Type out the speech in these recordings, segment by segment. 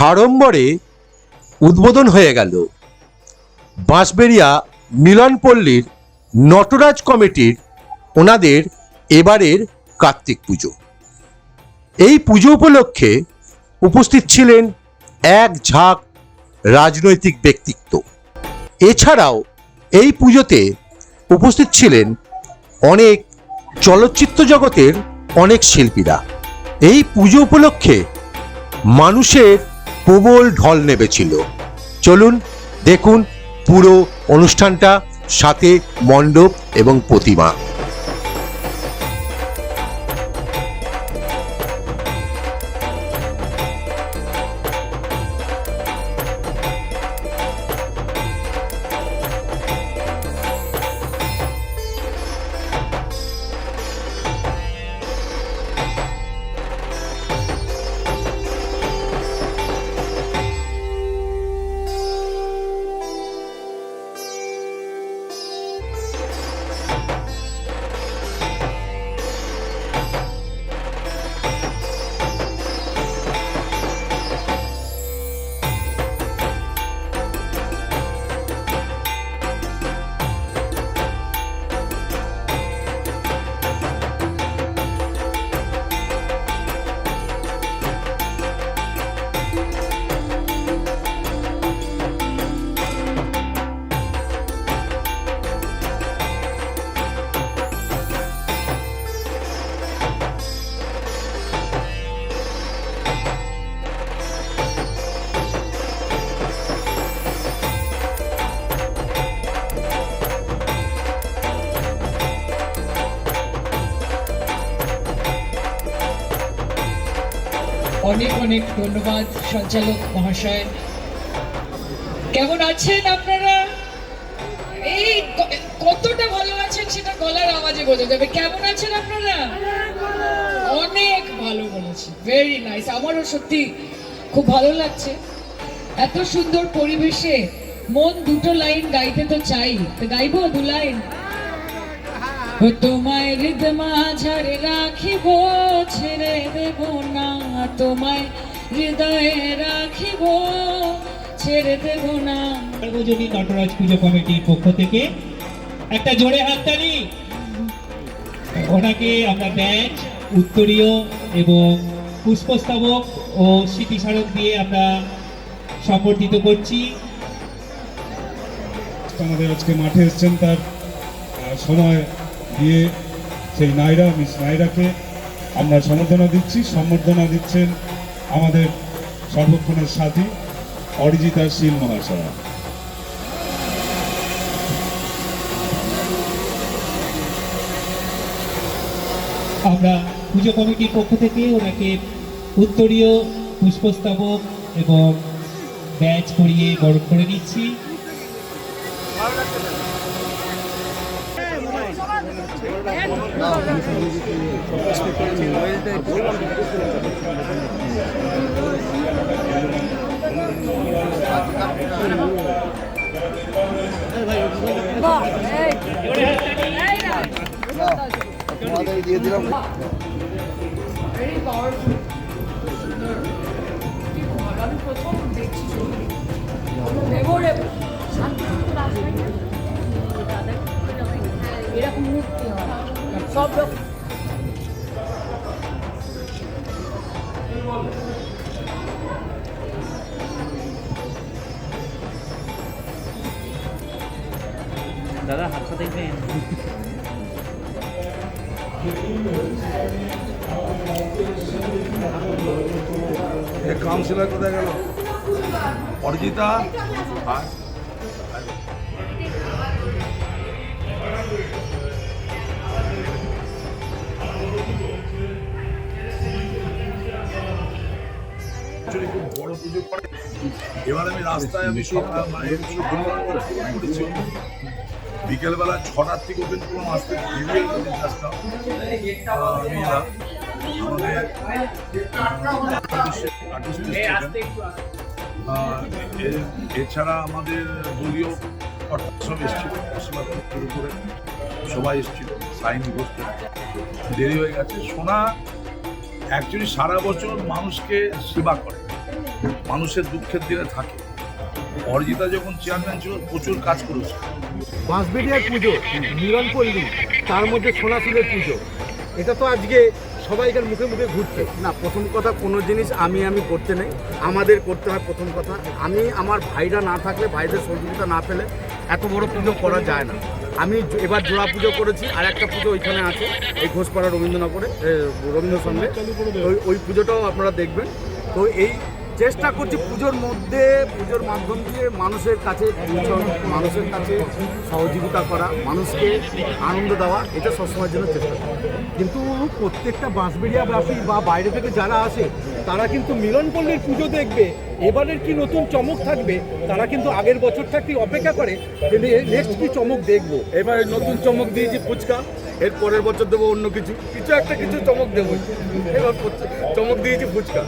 সাড়ম্বরে উদ্বোধন হয়ে গেল। বাঁশবেড়িয়া মিলনপল্লীর নটরাজ কমিটির ওনাদের এবারের কার্তিক পুজো। এই পুজো উপলক্ষে উপস্থিত ছিলেন এক ঝাঁক রাজনৈতিক ব্যক্তিত্ব। এছাড়াও এই পুজোতে উপস্থিত ছিলেন অনেক চলচ্চিত্র জগতের অনেক শিল্পীরা। এই পুজো উপলক্ষে মানুষের প্রবল ঢল নেমেছিল। চলুন দেখুন পুরো অনুষ্ঠানটা সাথে মণ্ডপ এবং প্রতিমা। অনেক অনেক ধন্যবাদ, সঞ্চালক মহাশয়। কেমন আছেন আপনারা? এই কতটা ভালো আছেন সেটা গলার আওয়াজে বোঝা যাবে। কেমন আছেন আপনারা? অনেক ভালো বলেছি। ভেরি নাইস আমারও সত্যি খুব ভালো লাগছে। এত সুন্দর পরিবেশে মন দুটো লাইন গাইতে তো চাই। তো গাইবো দু লাইন? তোমায় হৃদমা ঝাড়ে রাখিব ছেড়ে দেব না। তোমায় হৃদয়ে রাখিব ছেড়ে দেব না। সার্বজনীন নটরাজ পুজো কমিটির পক্ষ থেকে একটা জোরে হাততালি। ওনাকে আমরা ব্যাচ উত্তরীয় এবং পুষ্পস্তবক ও স্মৃতিস্মারক দিয়ে আমরা সম্বর্ধিত করছি। আমাদের আজকে মাঠে এসছেন তার সময় দিয়ে সেই নাইরা, মিস নাইরাকে আমরা সম্বর্ধনা দিচ্ছি, সম্বর্ধনা দিচ্ছেন আমাদের সর্বক্ষণের সাথী অরিজিতা শীল মহাশয়া। আমরা পুজো কমিটির পক্ষ থেকে ওনাকে উত্তরীয় পুষ্পস্তবক এবং ব্যাচ করিয়ে বরণ করে নিচ্ছি। ভেরি পাওয়ারফুল সব রকম দাদা হাতটা দেখবেন? কাউন্সিলর কোথায় গেল? অরিজিতা? আর Actually খুব বড় পুজো করে। এবার আমি রাস্তায় আমি সব মানে পুজো ঘুরঘুর করে ঘুরেছি বিকেলবেলা ছটার থেকে ওপেন করলাম আসতে আমাদের artist এসেছিলেন। আহ, এ- এছাড়া আমাদের দলীয় কর্তা সব এসেছিল শুরু করে সবাই এসেছিল সাইন ঘোষ দেরি হয়ে গেছে। সোনা অ্যাকচুয়ালি সারা বছর মানুষকে সেবা করে। মানুষের দুঃখের দিনে থাকে। অরিজিতা যখন চেয়ারম্যান ছিল প্রচুর কাজ করেছে। বাঁশবেড়িয়ার পুজো মিলনপল্লী তার মধ্যে সোনাশুলের পুজো। এটা তো আজকে সবাইকার মুখে মুখে ঘুরছে। না প্রথম কথা কোনো জিনিস আমি আমি করতে নেই। আমাদের করতে হয় প্রথম কথা। আমি আমার ভাইরা না থাকলে ভাইদের সহযোগিতা না পেলে এত বড় পুজো করা যায় না। আমি এবার জোড়া পুজো করেছি, আর একটা পুজো ওইখানে আছে, এই ঘোষপাড়া রবীন্দ্রনগরে রবীন্দ্রসঙ্গে রবীন্দ্র সঙ্গে। ওই ওই পুজোটাও আপনারা দেখবেন। তো এই চেষ্টা করছি পুজোর মধ্যে, পুজোর মাধ্যম দিয়ে মানুষের কাছে মানুষের কাছে সহযোগিতা করা, মানুষকে আনন্দ দেওয়া, এটা সবসময়ের জন্য চেষ্টা করি। কিন্তু প্রত্যেকটা বাঁশবেড়িয়াবাসী বা বাইরে থেকে যারা আসে, তারা কিন্তু মিলনপল্লীর পুজো দেখবে, এবারের কি নতুন চমক থাকবে, তারা কিন্তু আগের বছর থাকতে অপেক্ষা করে নেক্সট কি চমক দেখব। এবার নতুন চমক দিয়েছি ফুচকা, এর পরের বছর দেবো অন্য কিছু কিছু একটা কিছু চমক দেবো। এবার চমক দিয়েছি ফুচকা।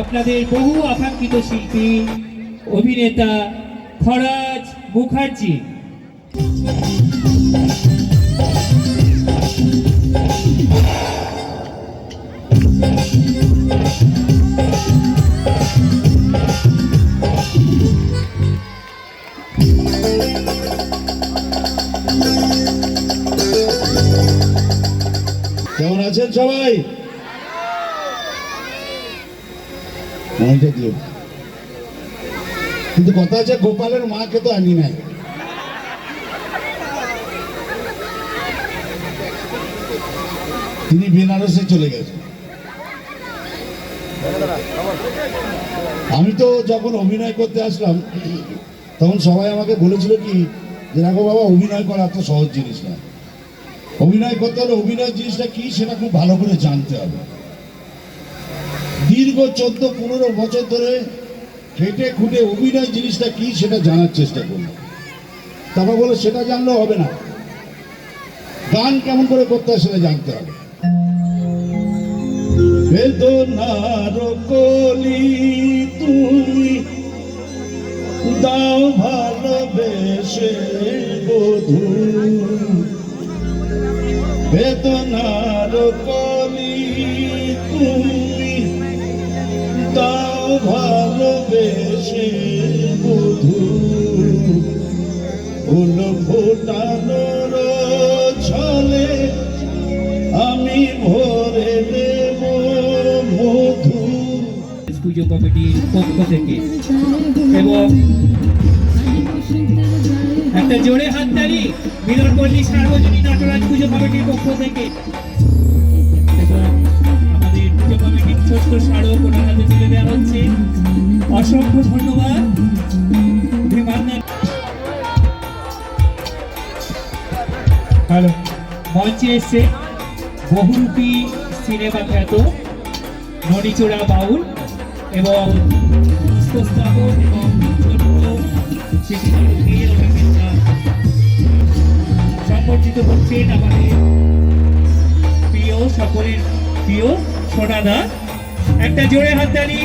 আপনাদের বহু আকাঙ্ক্ষিত শিল্পী অভিনেতা ফরাজ মুখার্জি। কেমন আছেন সবাই? মনটা দিও কিন্তু কথা আছে গোপালের মাকে তো আনি নাই। তিনি বেনারসে চলে গেছেন। আমি তো যখন অভিনয় করতে আসলাম, তখন সবাই আমাকে বলেছিল কি, যে দেখো বাবা, অভিনয় করা এত সহজ জিনিস না। অভিনয় করতে হলে অভিনয় জিনিসটা কি সেটা খুব ভালো করে জানতে হবে। দীর্ঘ চোদ্দ, পনেরো বছর ধরে খেটে খুঁটে অভিনয় জিনিসটা কি সেটা জানার চেষ্টা করল। তারপর বলে সেটা জানলেও হবে না। গান কেমন করে করতে হয় সেটা জানতে হবে। বেদনার কলি তুমি দাও ভালোবেসে বধূ। বেদনার কলি ফুল ফোটানোর ছলে আমি ভরে দেব মধু। পুজো কমিটির পক্ষ থেকে এবং একটা জোরে হাততালি মিলনপল্লী সার্বজনীন নটরাজ পুজো কমিটির পক্ষ থেকে। হাতে অসংখ্য ধন্যবাদ। হ্যালো মঞ্চে এসছে বহুরূপী সিনেমা খ্যাত নড়িচোড়া বাউল এবং অভিনেতা সম্বর্ধিত করছেন আমাদের প্রিয়, সকলের প্রিয় সোনাদা। একটা জোরে হাততালি